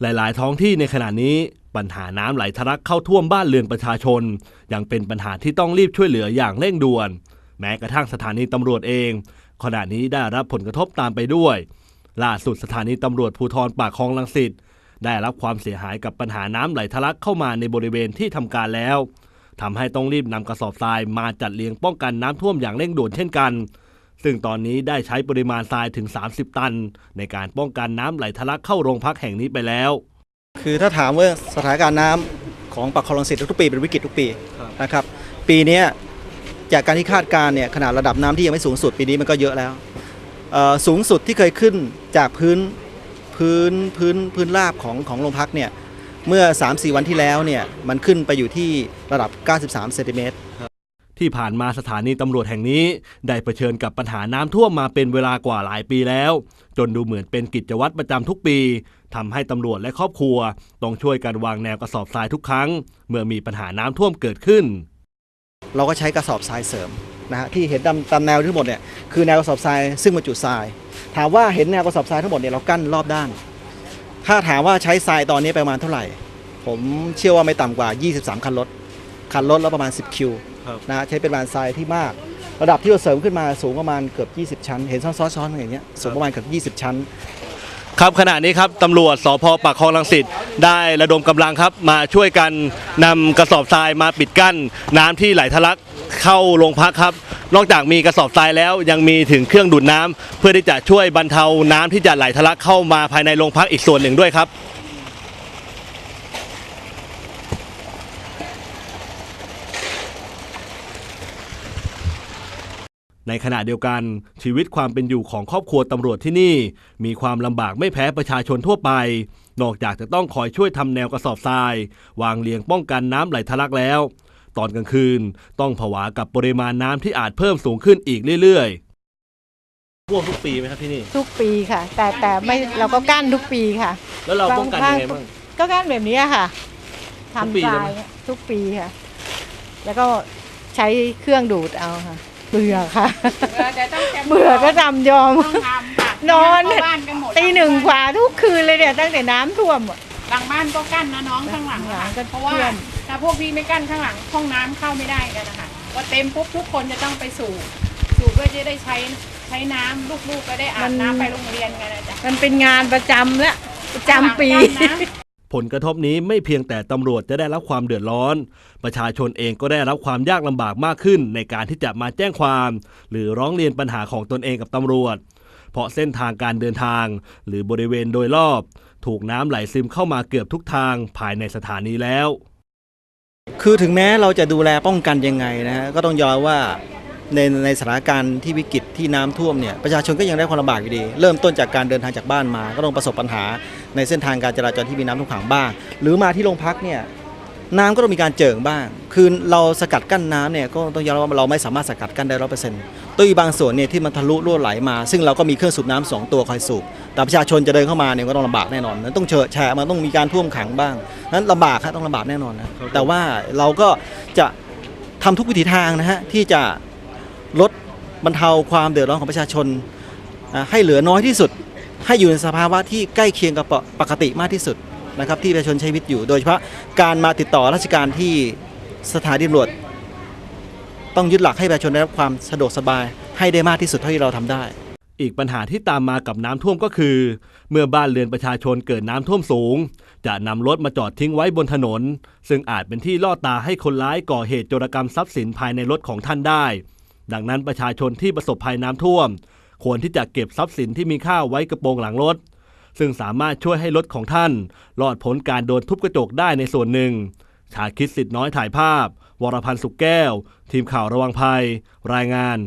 หลายๆ ท้องที่ในขณะนี้ปัญหาน้ำไหลทะลักเข้าท่วมบ้านเรือนประชาชน ยังเป็นปัญหาที่ต้องรีบช่วยเหลืออย่างเร่งด่วน แม้กระทั่งสถานีตำรวจเอง ขณะนี้ได้รับผลกระทบตามไปด้วย ล่าสุดสถานีตำรวจภูธรปากคลองลังสิตได้รับความเสียหายกับปัญหาน้ำไหลทะลักเข้ามาในบริเวณที่ทำการแล้วทำให้ต้องรีบนำกระสอบทรายมาจัดเรียงป้องกันน้ำท่วมอย่างเร่งด่วนเช่นกัน ซึ่งตอนนี้ได้ใช้ปริมาณทรายถึง 30 ตัน ในการป้องกันน้ำไหลทะลักเข้าโรงพักแห่งนี้ไปแล้ว คือถ้าถามว่าสถานการณ์น้ำของปากคลองลังสิตทุกปีเป็นวิกฤตทุกปีนะครับ ปีนี้จากการที่คาดการณ์เนี่ยขนาดระดับน้ำที่ยังไม่สูงสุดปีนี้มันก็เยอะแล้วเอ่อสูงสุดที่เคยขึ้นจากพื้นพื้นพื้นพื้นราบของของโรงพักเนี่ยเมื่อ 3-4 วันที่แล้วเนี่ยมันขึ้นไปอยู่ที่ระดับ 93เซนติเมตร ที่ผ่านมาสถานีตำรวจแห่งนี้ ได้เผชิญกับปัญหาน้ำท่วมมาเป็นเวลากว่าหลายปีแล้ว จนดูเหมือนเป็นกิจวัตรประจำทุกปีทำให้ตำรวจและครอบครัว ต้องช่วยกันวางแนวกระสอบทรายทุกครั้ง เมื่อมีปัญหาน้ำท่วมเกิดขึ้น เราก็ใช้กระสอบทรายเสริมนะฮะที่เห็นตามตามแนวทั้งหมดเนี่ยคือแนวกระสอบทรายซึ่งบรรจุทราย ถามว่าเห็นแนวกระสอบทรายทั้งหมดเนี่ยเรากั้นรอบด้าน ถ้าถามว่าใช้ทรายตอนนี้ประมาณเท่าไหร่ ผมเชื่อว่าไม่ต่ำกว่า 23 คันรถ คันรถแล้วประมาณ 10 คิวครับนะฮะใช้เป็นประมาณทรายที่มาก ระดับที่เราเสริมขึ้นมาสูงประมาณเกือบ 20 ชั้น เห็นซ้อนๆๆอย่างเงี้ยสูงประมาณเกือบ20 ชั้น ครับขณะนี้ครับตำรวจสพปากคลองลังสิตได้ระดมกำลังครับมาช่วยกันนำกระสอบทรายมาปิดกั้น น้ำที่ไหลทะลักเข้าโรงพักครับ นอกจากมีกระสอบทรายแล้วยังมีถึงเครื่องดูดน้ำเพื่อที่จะช่วยบรรเทาน้ำที่จะไหลทะลักเข้ามาภายในโรงพักอีกส่วนหนึ่งด้วยครับ ในขณะเดียวกันชีวิตความเป็นอยู่ของครอบครัวตำรวจที่นี่ มีความลำบากไม่แพ้ประชาชนทั่วไป นอกจากจะต้องคอยช่วยทำแนวกระสอบทราย วางเรียงป้องกันน้ำไหลทะลักแล้ว ตอนกลางคืนต้องผวากับปริมาณน้ำที่อาจเพิ่มสูงขึ้นอีกเรื่อยๆท่วมทุกปีไหมครับที่นี่ ทุกปีค่ะ แต่แต่ไม่เราก็กั้นทุกปีค่ะ แล้วเราป้องกันยังไงบ้างก็กั้นแบบนี้ค่ะทุกปีทำทเลยราไหมยทุกปีค่ะ แล้วก็ใช้เครื่องดูดเอาค่ะ เบื่อค่ะเบื่อแต่ต้องจำเบื่อก็ทำยอม ต้องทำค่ะนอนเข้าบ้านกันหมดตีหนึ่งกว่าทุกคืนเลยเนี่ยตั้งแต่น้ำท่วมอะ หลังบ้านก็กั้นนะน้องข้างหลังข้างหลังค่ะก็เพราะว่าท่วมถ้าพวกพี่ไม่กั้นข้างหลังห้องน้ำเข้าไม่ได้กันนะคะพอเต็มปุ๊บทุกคนจะต้องไปสู่สู่เพื่อจะได้ใช้ใช้น้ำลูกๆก็ได้อาบน้ำไปโรงเรียนกันนะจ๊ะมันเป็นงานประจำแล้วประจำปี ข้างหลังกั้นนะ ผลกระทบนี้ไม่เพียงแต่ตำรวจจะได้รับความเดือดร้อน ประชาชนเองก็ได้รับความยากลำบากมากขึ้น ในการที่จะมาแจ้งความ หรือร้องเรียนปัญหาของตนเองกับตำรวจ เพราะเส้นทางการเดินทาง หรือบริเวณโดยรอบ ถูกน้ำไหลซึมเข้ามาเกือบทุกทางภายในสถานีแล้ว คือถึงแม้เราจะดูแลป้องกันยังไงนะฮะก็ต้องยอมว่า ในในสถานการณ์ที่วิกฤตที่น้ำท่วมเนี่ยประชาชนก็ยังได้ความลำบากอยู่ดี เริ่มต้นจากการเดินทางจากบ้านมา ก็ต้องประสบปัญหาในเส้นทางการจราจรที่มีน้ำท่วมขังบ้าง หรือมาที่โรงพักเนี่ยน้ำก็ต้องมีการเจิ่งบ้าง คือเราสกัดกั้นน้ำเนี่ยก็ต้องยอมรับว่าเราไม่สามารถสกัดกั้นได้ร้อยเปอร์เซ็นต์ตัวอีกบางส่วนเนี่ยที่มันทะลุรั่วไหลมา ซึ่งเราก็มีเครื่องสูบน้ำสองตัวคอยสูบ แต่ประชาชนจะเดินเข้ามาเนี่ยก็ต้องลำบากแน่นอน นั้นต้องเฉอะแฉะมันต้องมีการท่วมขังบ้าง นั้นลำบากครับต้องลำบากแน่นอนนะ แต่ว่าเราก็จะทำทุกวิถีทางนะฮะที่จะ ลดบรรเทาความเดือดร้อนของประชาชน ให้เหลือน้อยที่สุด ให้อยู่ในสภาวะที่ใกล้เคียงกับปกปกติมากที่สุดนะครับที่ประชาชนใช้ชีวิตอยู่ โดยเฉพาะการมาติดต่อราชการที่สถานีตำรวจ ต้องยึดหลักให้ประชาชนได้รับความสะดวกสบาย ให้ได้มากที่สุดเท่าที่เราทำได้ อีกปัญหาที่ตามมากับน้ำท่วมก็คือ เมื่อบ้านเรือนประชาชนเกิดน้ำท่วมสูง จะนำรถมาจอดทิ้งไว้บนถนน ซึ่งอาจเป็นที่ล่อตาให้คนร้ายก่อเหตุโจรกรรมทรัพย์สินภายในรถของท่านได้ ดังนั้นประชาชนที่ประสบภัยน้ำท่วม ควรที่จะเก็บทรัพย์สินที่มีค่าไว้กระโปรงหลังรถ ซึ่งสามารถช่วยให้รถของท่านรอดพ้นการโดนทุบกระจกได้ในส่วนหนึ่ง ชาคิดสิทธิ์น้อยถ่ายภาพ วรพันธ์สุกแก้ว ทีมข่าวระวังภัย รายงาน